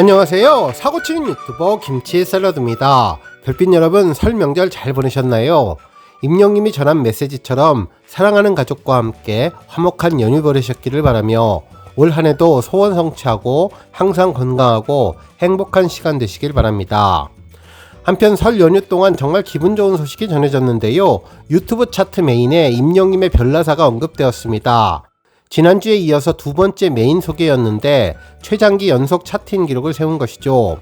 안녕하세요. 사고치는 유튜버 김치 샐러드입니다. 별빛 여러분 설 명절 잘 보내셨나요? 임영님이 전한 메시지처럼 사랑하는 가족과 함께 화목한 연휴 보내셨기를 바라며 올 한해도 소원 성취하고 항상 건강하고 행복한 시간 되시길 바랍니다. 한편 설 연휴 동안 정말 기분 좋은 소식이 전해졌는데요. 유튜브 차트 메인에 임영님의 별나사가 언급되었습니다. 지난주에 이어서 두 번째 메인 소개였는데 최장기 연속 차트인 기록을 세운 것이죠.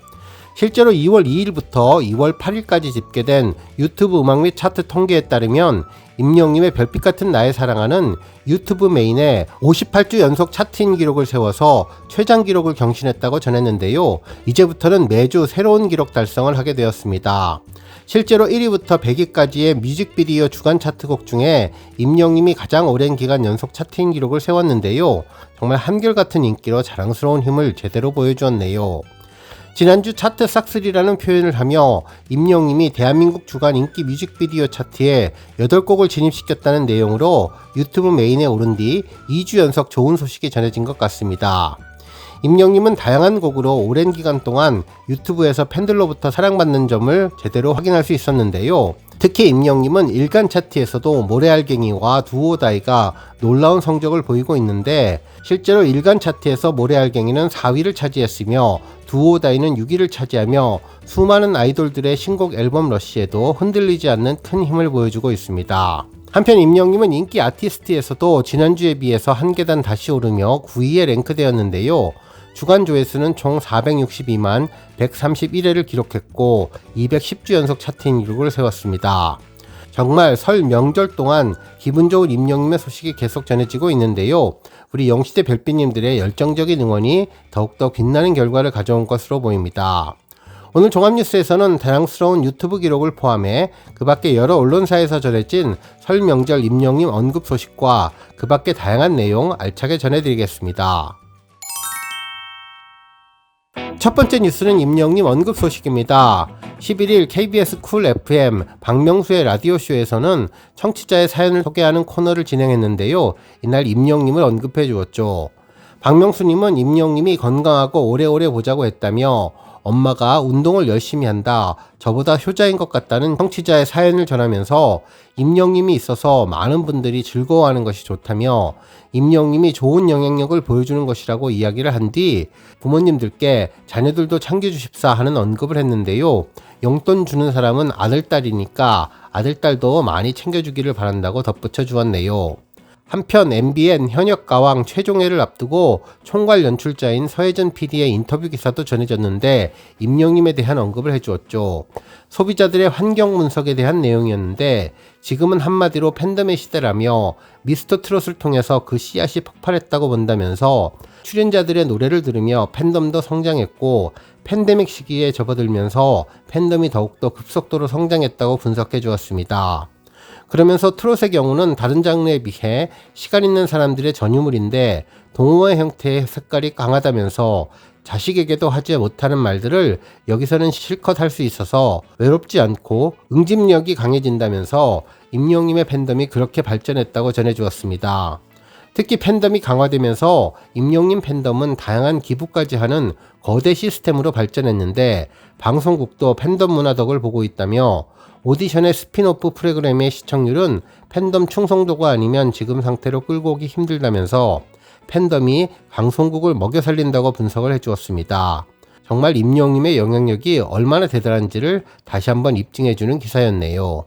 실제로 2월 2일부터 2월 8일까지 집계된 유튜브 음악 및 차트 통계에 따르면 임영님의 별빛 같은 나의 사랑하는 유튜브 메인에 58주 연속 차트인 기록을 세워서 최장 기록을 경신했다고 전했는데요. 이제부터는 매주 새로운 기록 달성을 하게 되었습니다. 실제로 1위부터 100위까지의 뮤직비디오 주간 차트곡 중에 임영님이 가장 오랜 기간 연속 차트인 기록을 세웠는데요. 정말 한결같은 인기로 자랑스러운 힘을 제대로 보여주었네요. 지난주 차트 싹쓸이라는 표현을 하며 임영님이 대한민국 주간 인기 뮤직비디오 차트에 8곡을 진입시켰다는 내용으로 유튜브 메인에 오른 뒤 2주 연속 좋은 소식이 전해진 것 같습니다. 임영님은 다양한 곡으로 오랜 기간 동안 유튜브에서 팬들로부터 사랑받는 점을 제대로 확인할 수 있었는데요. 특히 임영님은 일간 차트에서도 모래알갱이와 두오다이가 놀라운 성적을 보이고 있는데 실제로 일간 차트에서 모래알갱이는 4위를 차지했으며 두오다이는 6위를 차지하며 수많은 아이돌들의 신곡 앨범 러시에도 흔들리지 않는 큰 힘을 보여주고 있습니다. 한편 임영님은 인기 아티스트에서도 지난주에 비해서 한 계단 다시 오르며 9위에 랭크되었는데요. 주간 조회수는 총 462만 131회를 기록했고 210주 연속 차트 인 기록을 세웠습니다. 정말 설 명절 동안 기분 좋은 임영님의 소식이 계속 전해지고 있는데요. 우리 영시대 별빛님들의 열정적인 응원이 더욱더 빛나는 결과를 가져온 것으로 보입니다. 오늘 종합뉴스에서는 다양스러운 유튜브 기록을 포함해 그 밖에 여러 언론사에서 전해진 설 명절 임영님 언급 소식과 그 밖에 다양한 내용 알차게 전해드리겠습니다. 첫 번째 뉴스는 임영님 언급 소식입니다. 11일 KBS 쿨 FM 박명수의 라디오쇼에서는 청취자의 사연을 소개하는 코너를 진행했는데요. 이날 임영님을 언급해 주었죠. 박명수님은 임영님이 건강하고 오래오래 보자고 했다며 엄마가 운동을 열심히 한다. 저보다 효자인 것 같다는 청취자의 사연을 전하면서 임영님이 있어서 많은 분들이 즐거워하는 것이 좋다며 임영님이 좋은 영향력을 보여주는 것이라고 이야기를 한 뒤 부모님들께 자녀들도 챙겨주십사 하는 언급을 했는데요. 용돈 주는 사람은 아들딸이니까 아들딸도 많이 챙겨주기를 바란다고 덧붙여 주었네요. 한편 MBN 현역 가왕 최종회를 앞두고 총괄 연출자인 서혜전 PD의 인터뷰 기사도 전해졌는데 임영님에 대한 언급을 해주었죠. 소비자들의 환경 분석에 대한 내용이었는데 지금은 한마디로 팬덤의 시대라며 미스터 트롯을 통해서 그 씨앗이 폭발했다고 본다면서 출연자들의 노래를 들으며 팬덤도 성장했고 팬데믹 시기에 접어들면서 팬덤이 더욱더 급속도로 성장했다고 분석해 주었습니다. 그러면서 트롯의 경우는 다른 장르에 비해 시간 있는 사람들의 전유물인데 동호회 형태의 색깔이 강하다면서 자식에게도 하지 못하는 말들을 여기서는 실컷 할 수 있어서 외롭지 않고 응집력이 강해진다면서 임영님의 팬덤이 그렇게 발전했다고 전해주었습니다. 특히 팬덤이 강화되면서 임영님 팬덤은 다양한 기부까지 하는 거대 시스템으로 발전했는데 방송국도 팬덤 문화 덕을 보고 있다며 오디션의 스피노프 프로그램의 시청률은 팬덤 충성도가 아니면 지금 상태로 끌고 오기 힘들다면서 팬덤이 방송국을 먹여 살린다고 분석을 해주었습니다. 정말 임영님의 영향력이 얼마나 대단한지를 다시 한번 입증해주는 기사였네요.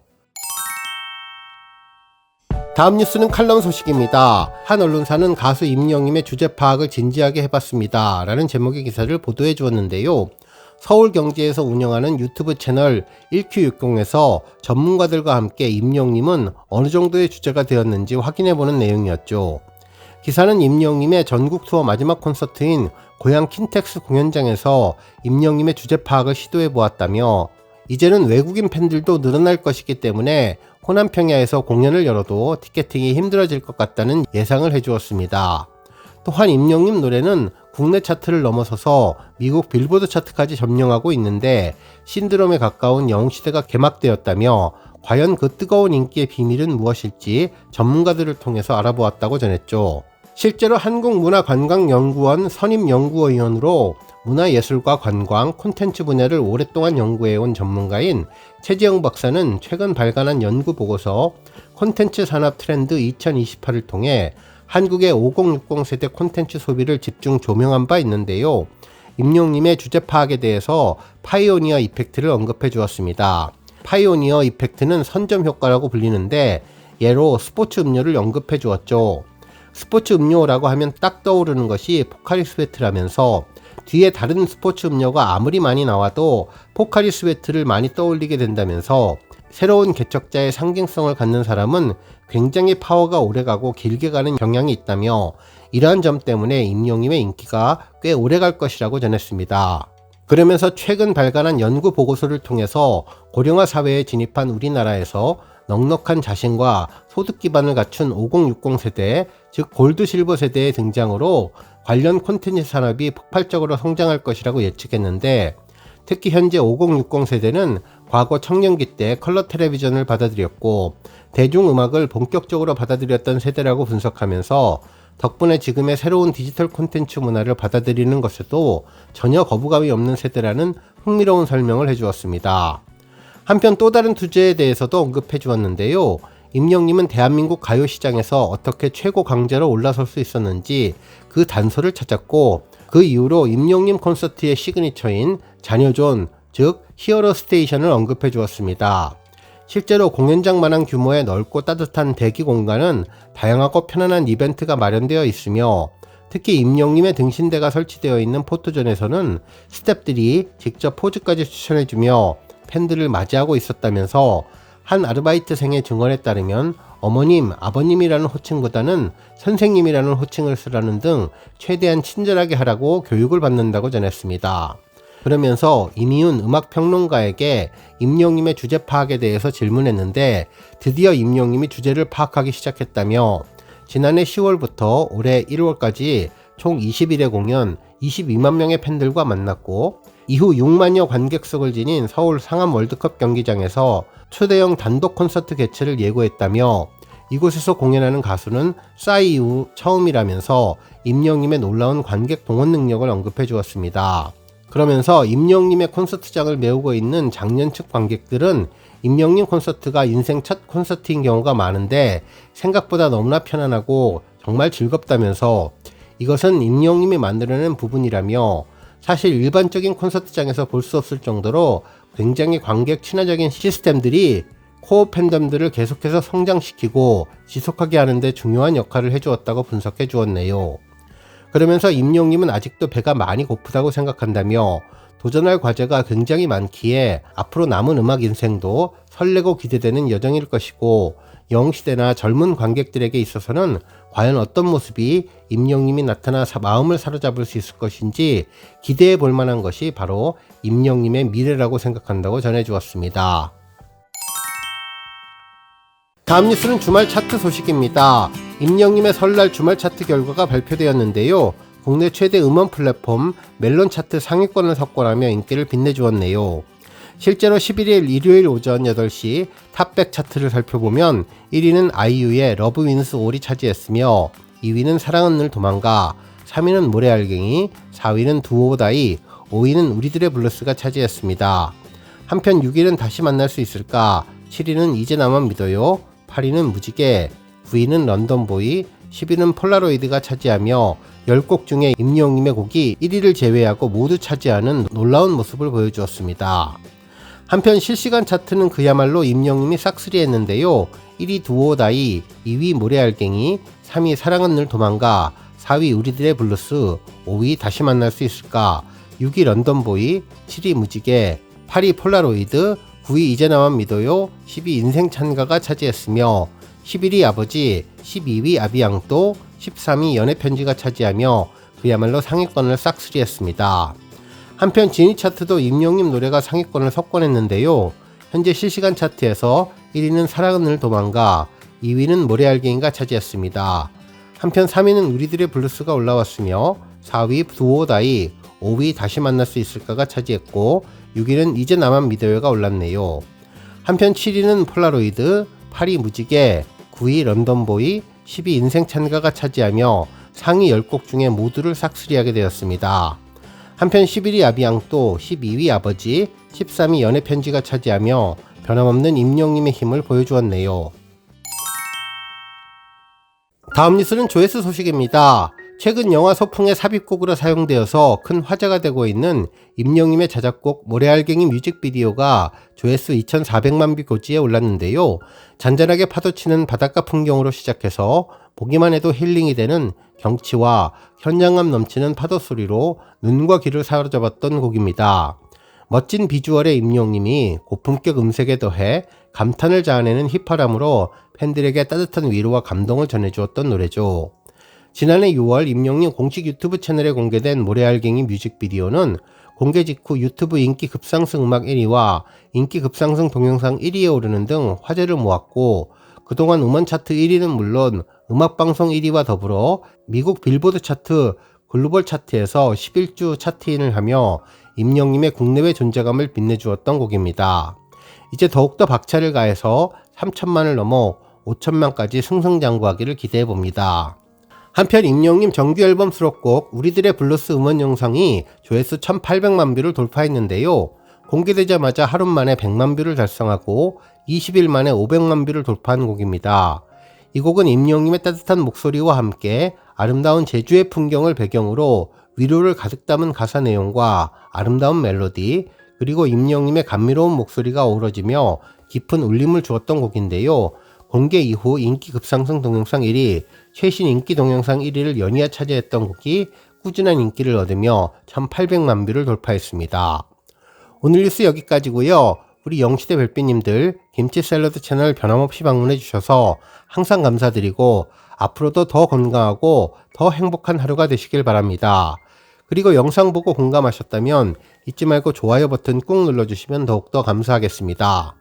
다음 뉴스는 칼럼 소식입니다. 한 언론사는 가수 임영님의 주제 파악을 진지하게 해봤습니다. 라는 제목의 기사를 보도해 주었는데요. 서울경제에서 운영하는 유튜브 채널 1Q60에서 전문가들과 함께 임영님은 어느 정도의 주제가 되었는지 확인해보는 내용이었죠. 기사는 임영님의 전국 투어 마지막 콘서트인 고향 킨텍스 공연장에서 임영님의 주제 파악을 시도해 보았다며 이제는 외국인 팬들도 늘어날 것이기 때문에 호남 평야에서 공연을 열어도 티켓팅이 힘들어질 것 같다는 예상을 해주었습니다. 또한 임영님 노래는 국내 차트를 넘어서서 미국 빌보드 차트까지 점령하고 있는데 신드롬에 가까운 영웅시대가 개막되었다며 과연 그 뜨거운 인기의 비밀은 무엇일지 전문가들을 통해서 알아보았다고 전했죠. 실제로 한국문화관광연구원 선임연구위원으로 문화예술과 관광, 콘텐츠 분야를 오랫동안 연구해온 전문가인 최지영 박사는 최근 발간한 연구 보고서 콘텐츠 산업 트렌드 2028을 통해 한국의 5060 세대 콘텐츠 소비를 집중 조명한 바 있는데요. 임용님의 주제 파악에 대해서 파이오니어 이펙트를 언급해 주었습니다. 파이오니어 이펙트는 선점 효과라고 불리는데 예로 스포츠 음료를 언급해 주었죠. 스포츠 음료라고 하면 딱 떠오르는 것이 포카리 스웨트라면서 뒤에 다른 스포츠 음료가 아무리 많이 나와도 포카리 스웨트를 많이 떠올리게 된다면서 새로운 개척자의 상징성을 갖는 사람은 굉장히 파워가 오래가고 길게 가는 경향이 있다며 이러한 점 때문에 임용임의 인기가 꽤 오래갈 것이라고 전했습니다. 그러면서 최근 발간한 연구 보고서를 통해서 고령화 사회에 진입한 우리나라에서 넉넉한 자신과 소득 기반을 갖춘 5060 세대, 즉 골드 실버 세대의 등장으로 관련 콘텐츠 산업이 폭발적으로 성장할 것이라고 예측했는데 특히 현재 5060 세대는 과거 청년기 때 컬러 텔레비전을 받아들였고 대중음악을 본격적으로 받아들였던 세대라고 분석하면서 덕분에 지금의 새로운 디지털 콘텐츠 문화를 받아들이는 것에도 전혀 거부감이 없는 세대라는 흥미로운 설명을 해주었습니다. 한편 또 다른 주제에 대해서도 언급해 주었는데요. 임영님은 대한민국 가요 시장에서 어떻게 최고 강자로 올라설 수 있었는지 그 단서를 찾았고 그 이후로 임영님 콘서트의 시그니처인 자녀존, 즉 히어로 스테이션을 언급해 주었습니다. 실제로 공연장만한 규모의 넓고 따뜻한 대기 공간은 다양하고 편안한 이벤트가 마련되어 있으며 특히 임영님의 등신대가 설치되어 있는 포토존에서는 스탭들이 직접 포즈까지 추천해주며 팬들을 맞이하고 있었다면서 한 아르바이트생의 증언에 따르면 어머님, 아버님이라는 호칭보다는 선생님이라는 호칭을 쓰라는 등 최대한 친절하게 하라고 교육을 받는다고 전했습니다. 그러면서 이미훈 음악평론가에게 임영님의 주제 파악에 대해서 질문했는데 드디어 임영님이 주제를 파악하기 시작했다며 지난해 10월부터 올해 1월까지 총 20일의 공연 22만 명의 팬들과 만났고 이후 6만여 관객석을 지닌 서울 상암 월드컵 경기장에서 초대형 단독 콘서트 개최를 예고했다며 이곳에서 공연하는 가수는 싸이 이후 처음이라면서 임영님의 놀라운 관객 동원 능력을 언급해 주었습니다. 그러면서 임영님의 콘서트장을 메우고 있는 장년측 관객들은 임영님 콘서트가 인생 첫 콘서트인 경우가 많은데 생각보다 너무나 편안하고 정말 즐겁다면서 이것은 임영님이 만들어낸 부분이라며 사실 일반적인 콘서트장에서 볼 수 없을 정도로 굉장히 관객 친화적인 시스템들이 코어 팬덤들을 계속해서 성장시키고 지속하게 하는데 중요한 역할을 해주었다고 분석해 주었네요. 그러면서 임용님은 아직도 배가 많이 고프다고 생각한다며 도전할 과제가 굉장히 많기에 앞으로 남은 음악 인생도 설레고 기대되는 여정일 것이고 영시대나 젊은 관객들에게 있어서는 과연 어떤 모습이 임영님이 나타나 마음을 사로잡을 수 있을 것인지 기대해 볼 만한 것이 바로 임영님의 미래라고 생각한다고 전해주었습니다. 다음 뉴스는 주말 차트 소식입니다. 임영님의 설날 주말 차트 결과가 발표되었는데요. 국내 최대 음원 플랫폼 멜론 차트 상위권을 석권하며 인기를 빛내주었네요. 실제로 11일 일요일 오전 8시 탑백 차트를 살펴보면 1위는 아이유의 러브 윈스 올이 차지했으며 2위는 사랑은 늘 도망가 3위는 모래알갱이 4위는 두오다이 5위는 우리들의 블루스가 차지했습니다. 한편 6위는 다시 만날 수 있을까 7위는 이제 나만 믿어요 8위는 무지개 9위는 런던보이 10위는 폴라로이드가 차지하며 10곡 중에 임영님의 곡이 1위를 제외하고 모두 차지하는 놀라운 모습을 보여주었습니다. 한편 실시간 차트는 그야말로 임영님이 싹쓸이 했는데요. 1위 두오다이, 2위 모래알갱이, 3위 사랑은 늘 도망가, 4위 우리들의 블루스, 5위 다시 만날 수 있을까, 6위 런던보이, 7위 무지개, 8위 폴라로이드, 9위 이제 나만 믿어요, 10위 인생 찬가가 차지했으며 11위 아버지, 12위 아비앙또, 13위 연애편지가 차지하며 그야말로 상위권을 싹쓸이했습니다. 한편 지니 차트도 임영님 노래가 상위권을 석권했는데요. 현재 실시간 차트에서 1위는 사랑을 도망가, 2위는 모래알갱이가 차지했습니다. 한편 3위는 우리들의 블루스가 올라왔으며 4위 두오다이, 5위 다시 만날 수 있을까가 차지했고 6위는 이제 나만 믿어요가 올랐네요. 한편 7위는 폴라로이드, 8위 무지개, 9위 런던보이, 10위 인생 찬가가 차지하며 상위 10곡 중에 모두를 싹쓸이하게 되었습니다. 한편 11위 아비앙도 12위 아버지, 13위 연애편지가 차지하며 변함없는 임영님의 힘을 보여주었네요. 다음 뉴스는 조회수 소식입니다. 최근 영화 소풍의 삽입곡으로 사용되어서 큰 화제가 되고 있는 임영님의 자작곡 모래알갱이 뮤직비디오가 조회수 2,400만 뷰 고지에 올랐는데요. 잔잔하게 파도치는 바닷가 풍경으로 시작해서 보기만 해도 힐링이 되는 경치와 현장감 넘치는 파도 소리로 눈과 귀를 사로잡았던 곡입니다. 멋진 비주얼의 임영님이 고품격 음색에 더해 감탄을 자아내는 힙합함으로 팬들에게 따뜻한 위로와 감동을 전해주었던 노래죠. 지난해 6월 임영님 공식 유튜브 채널에 공개된 모래알갱이 뮤직비디오는 공개 직후 유튜브 인기 급상승 음악 1위와 인기 급상승 동영상 1위에 오르는 등 화제를 모았고 그동안 음원 차트 1위는 물론 음악방송 1위와 더불어 미국 빌보드 차트 글로벌 차트에서 11주 차트인을 하며 임영님의 국내외 존재감을 빛내주었던 곡입니다. 이제 더욱더 박차를 가해서 3천만을 넘어 5천만까지 승승장구하기를 기대해 봅니다. 한편 임영님 정규 앨범 수록곡 우리들의 블루스 음원 영상이 조회수 1800만 뷰를 돌파했는데요. 공개되자마자 하루 만에 100만 뷰를 달성하고 20일 만에 500만 뷰를 돌파한 곡입니다. 이 곡은 임영님의 따뜻한 목소리와 함께 아름다운 제주의 풍경을 배경으로 위로를 가득 담은 가사 내용과 아름다운 멜로디 그리고 임영님의 감미로운 목소리가 어우러지며 깊은 울림을 주었던 곡인데요. 공개 이후 인기 급상승 동영상 1위, 최신 인기 동영상 1위를 연이어 차지했던 곡이 꾸준한 인기를 얻으며 1800만 뷰를 돌파했습니다. 오늘 뉴스 여기까지고요. 우리 영시대 별빛님들 김치 샐러드 채널 변함없이 방문해 주셔서 항상 감사드리고 앞으로도 더 건강하고 더 행복한 하루가 되시길 바랍니다. 그리고 영상 보고 공감하셨다면 잊지 말고 좋아요 버튼 꾹 눌러주시면 더욱더 감사하겠습니다.